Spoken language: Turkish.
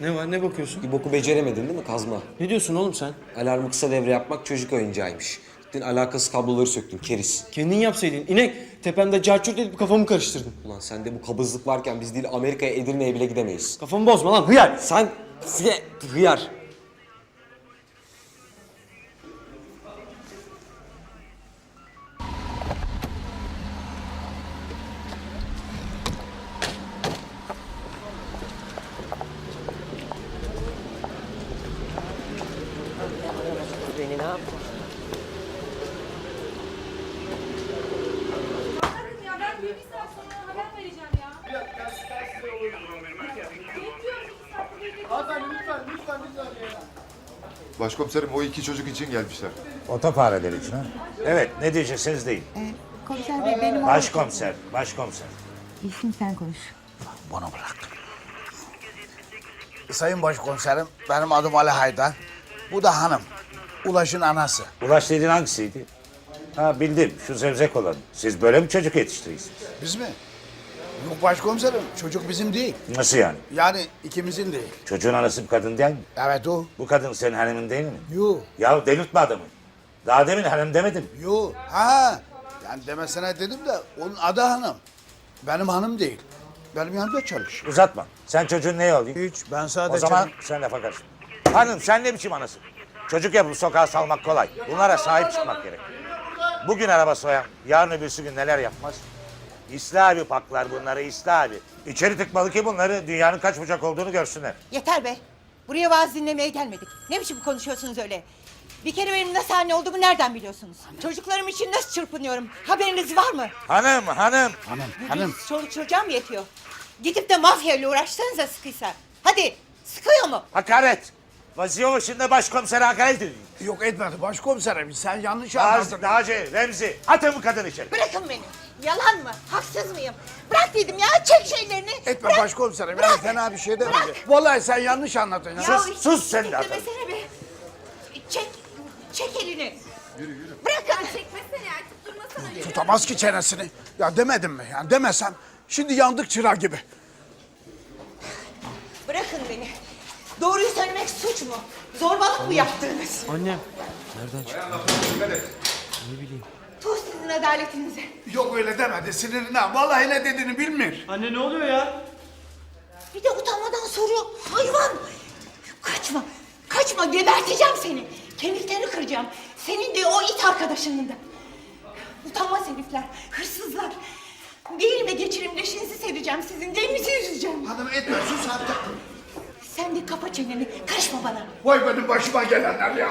Ne var ne bakıyorsun? Bir boku beceremedin değil mi kazma? Ne diyorsun oğlum sen? Alarmı kısa devre yapmak çocuk oyuncağıymış. Gittin alakasız kabloları söktün keriz. Kendin yapsaydın. İnek tepemde carçurt edip kafamı karıştırdın. Ulan sende bu kabızlık varken biz değil Amerika'ya Edirne'ye bile gidemeyiz. Kafamı bozma lan hıyar. Sen hıyar. Ne yaptın? Ya ben bir iki saat sonra haber vereceğim ya. Bekliyorum iki saat bekliyorum. Başkomiserim o iki çocuk için gelmişler. Otofareler için ha? Evet, ne diyeceksiniz deyin. Komiser bey benim Başkomiser, başkomiser. İsim sen konuş. Bunu bırak. Sayın Başkomiserim, benim adım Ali Haydar. Bu da hanım. Ulaş'ın anası. Ulaş dediğin hangisiydi? Ha bildim, şu zevzek olan. Siz böyle mi çocuk yetiştiriyorsunuz? Biz mi? Yok başkomiserim, çocuk bizim değil. Nasıl yani? Yani ikimizin değil. Çocuğun anası bir kadın değil mi? Evet o. Bu kadın senin hanımın değil mi? Yo, Ya delirtme adamı. Daha demin hanım demedim. yo. Ha, yani demesine dedim de onun adı hanım. Benim hanım değil. Benim yanımda çalışıyor. Uzatma. Sen çocuğun ne olayım? Hiç, ben sadece... O zaman sen lafa karışma. Hanım sen ne biçim anasın? Çocuk yapıp sokağa salmak kolay. Bunlara sahip çıkmak gerek. Bugün araba soyan, yarın öbürsü gün neler yapmaz? İslavi paklar bunları İslavi. İçeri tıkmalı ki bunları dünyanın kaç bucak olduğunu görsünler. Yeter be. Buraya vaaz dinlemeye gelmedik. Ne biçim konuşuyorsunuz öyle? Bir kere benim nasıl anne olduğumu nereden biliyorsunuz? Çocuklarım için nasıl çırpınıyorum? Haberiniz var mı? Hanım, hanım. Hanım, hanım. Çoluk çocuğa mı yetiyor? Gidip de mafyayla uğraşsanıza sıkıysa. Hadi sıkıyor mu? Hakaret. Vazife başında başkomisere hakaret ediyor. Yok etmedi başkomiserim, sen yanlış Naci, anladın. Naci, Remzi. Atın bu kadını içeri. Bırakın beni. Yalan mı? Haksız mıyım? Bırak dedim ya çek şeylerini. Etme Bırak. başkomiserim, yani Bırak. fena bir şey demedi. Bırak. Vallahi sen yanlış anladın ya. Sus, hiç sus sen de adam. Demesene be. Çek, çek elini. Yürü yürü. Bırakın. Çekmesene artık durmasana. Tutamaz ki çenesini. Ya demedim mi? Yani demesem şimdi yandık çıra gibi. Bırakın beni. Doğruyu söylemek suç mu? Zorbalık mı yaptınız? Annem. Nereden çıktı? Tuh sizin adaletinize. Yok öyle demedi sinirinden. Vallahi ne dediğini bilmiyor. Anne ne oluyor ya? Bir de utanmadan soruyor. Hayvan. Kaçma. Kaçma geberteceğim seni. Kemiklerini kıracağım. Senin de o it arkadaşının da. Utanmaz herifler. Hırsızlar. Bir elime geçirip leşinizi sereceğim sizin. Derinizi yüzeceğim. Hanım etme sus artık. Sen de çeneni. Karışma bana. Vay benim başıma gelenler ya.